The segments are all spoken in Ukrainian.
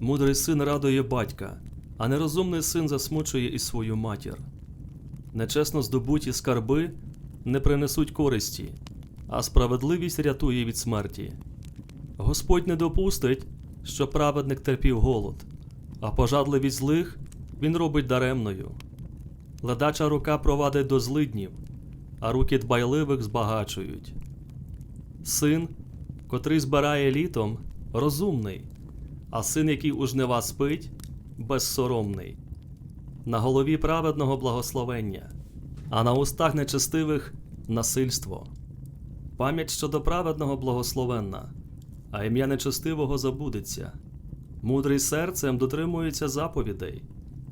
Мудрий син радує батька, а нерозумний син засмучує і свою матір. Нечесно здобуті скарби не принесуть користі, а справедливість рятує від смерті. Господь не допустить, що праведник терпів голод, а пожадливість злих він робить даремною. Ледача рука провадить до злиднів, а руки дбайливих збагачують. Син, котрий збирає літом, розумний, а син, який у жнива спить, безсоромний. На голові праведного благословення, а на устах нечестивих насильство. Пам'ять щодо праведного благословенна, а ім'я нечестивого забудеться. Мудрий серцем дотримується заповідей,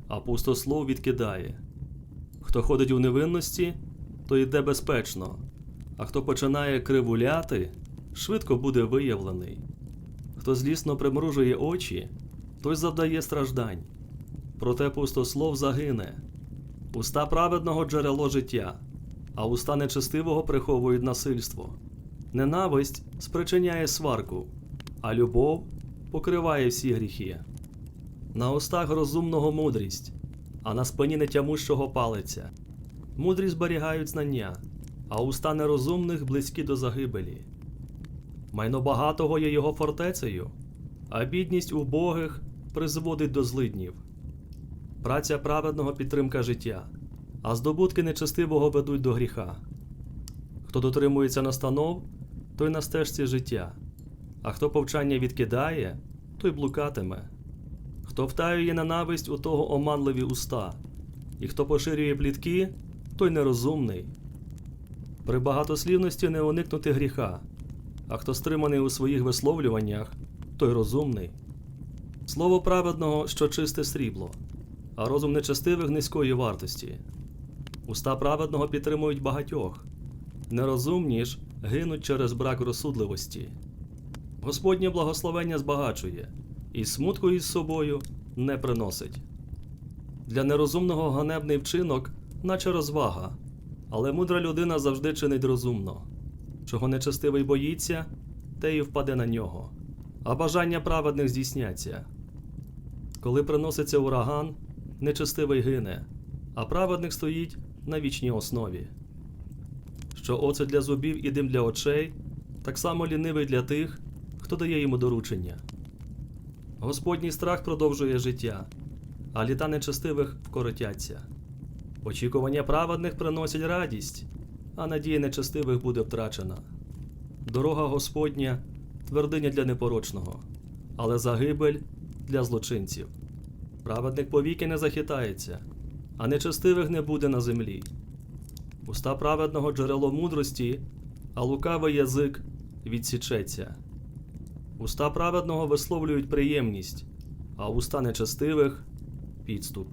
а пустослов відкидає. Хто ходить у невинності, то йде безпечно, а хто починає кривуляти, швидко буде виявлений. Хто злісно примружує очі, той завдає страждань. Проте пустослов загине. Уста праведного джерело життя, а уста нечестивого приховують насильство. Ненависть спричиняє сварку, а любов покриває всі гріхи. На устах розумного мудрість, а на спині нетямущого палиця. Мудрі зберігають знання, а уста нерозумних близькі до загибелі. Майно багатого є його фортецею, а бідність убогих призводить до злиднів. Праця праведного підтримка життя, а здобутки нечестивого ведуть до гріха. Хто дотримується настанов, той на стежці життя, а хто повчання відкидає, той блукатиме. Хто втаює ненависть, у того оманливі уста, і хто поширює плітки, той нерозумний. При багатослівності не уникнути гріха, а хто стриманий у своїх висловлюваннях, той розумний. Слово праведного, що чисте срібло, а розум нечестивих низької вартості. Уста праведного підтримують багатьох, нерозумні ж гинуть через брак розсудливості. Господнє благословення збагачує, і смутку із собою не приносить. Для нерозумного ганебний вчинок, наче розвага, але мудра людина завжди чинить розумно. Чого нечестивий боїться, те і впаде на нього, а бажання праведних здійсняться. Коли приноситься ураган, нечестивий гине, а праведник стоїть на вічній основі. Що оце для зубів і дим для очей, так само лінивий для тих, хто дає йому доручення. Господній страх продовжує життя, а літа нечестивих вкоротяться. Очікування праведних приносять радість, а надія нечестивих буде втрачена. Дорога Господня твердиня для непорочного, але загибель для злочинців. Праведник повіки не захитається, а нечестивих не буде на землі. Уста праведного джерело мудрості, а лукавий язик відсічеться. Уста праведного висловлюють приємність, а уста нечестивих підступ.